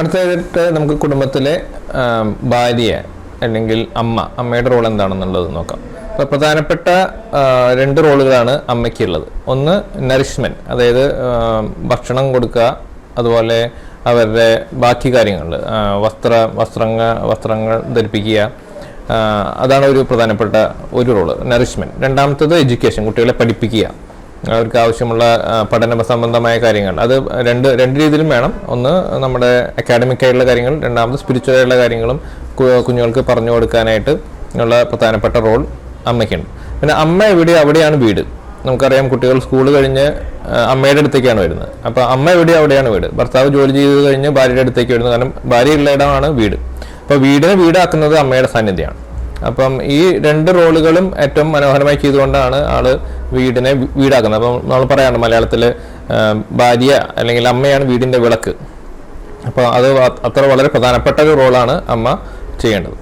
അടുത്തതായിട്ട് നമുക്ക് കുടുംബത്തിലെ ഭാര്യ അല്ലെങ്കിൽ അമ്മ അമ്മയുടെ റോൾ എന്താണെന്നുള്ളത് നോക്കാം. അപ്പോൾ പ്രധാനപ്പെട്ട രണ്ട് റോളുകളാണ് അമ്മയ്ക്കുള്ളത്. ഒന്ന് നറിഷ്മെന്റ് അതായത് ഭക്ഷണം കൊടുക്കുക അതുപോലെ അവരുടെ ബാക്കി കാര്യങ്ങൾ വസ്ത്ര വസ്ത്രങ്ങൾ വസ്ത്രങ്ങൾ ധരിപ്പിക്കുക അതാണ് ഒരു പ്രധാനപ്പെട്ട ഒരു റോൾ നറിഷ്മെന്റ് രണ്ടാമത്തത് എഡ്യൂക്കേഷൻ കുട്ടികളെ പഠിപ്പിക്കുക. അവർക്ക് ആവശ്യമുള്ള പഠന സംബന്ധമായ കാര്യങ്ങൾ. അത് രണ്ട് രണ്ട് രീതിയിലും വേണം. ഒന്ന് നമ്മുടെ അക്കാഡമിക് ആയിട്ടുള്ള കാര്യങ്ങൾ. രണ്ടാമത് സ്പിരിച്വൽ ആയിട്ടുള്ള കാര്യങ്ങളും കുഞ്ഞുങ്ങൾക്ക് പറഞ്ഞു കൊടുക്കാനായിട്ട് ഉള്ള പ്രധാനപ്പെട്ട റോൾ അമ്മയ്ക്കുണ്ട്. പിന്നെ അമ്മ എവിടെ അവിടെയാണ് വീട്. നമുക്കറിയാം കുട്ടികൾ സ്കൂൾ കഴിഞ്ഞ് അമ്മയുടെ അടുത്തേക്കാണ് വരുന്നത്. അപ്പോൾ അമ്മ എവിടെ അവിടെയാണ് വീട്. ഭർത്താവ് ജോലി ചെയ്ത് കഴിഞ്ഞ് ഭാര്യയുടെ അടുത്തേക്ക് വരുന്നത്. കാരണം ഭാര്യയുള്ള ഇടമാണ് വീട്. അപ്പോൾ വീടിനെ വീടാക്കുന്നത് അമ്മയുടെ സാന്നിധ്യമാണ്. അപ്പം ഈ രണ്ട് റോളുകളും ഏറ്റവും മനോഹരമായി ചെയ്തുകൊണ്ടാണ് ആൾ വീടിനെ വീടാക്കുന്നത്. അപ്പം നമ്മൾ പറയാണ് മലയാളത്തിൽ ഭാര്യ അല്ലെങ്കിൽ അമ്മയാണ് വീടിന്റെ വിളക്ക്. അപ്പോൾ അത് അത്ര വളരെ പ്രധാനപ്പെട്ട ഒരു റോളാണ് അമ്മ ചെയ്യേണ്ടത്.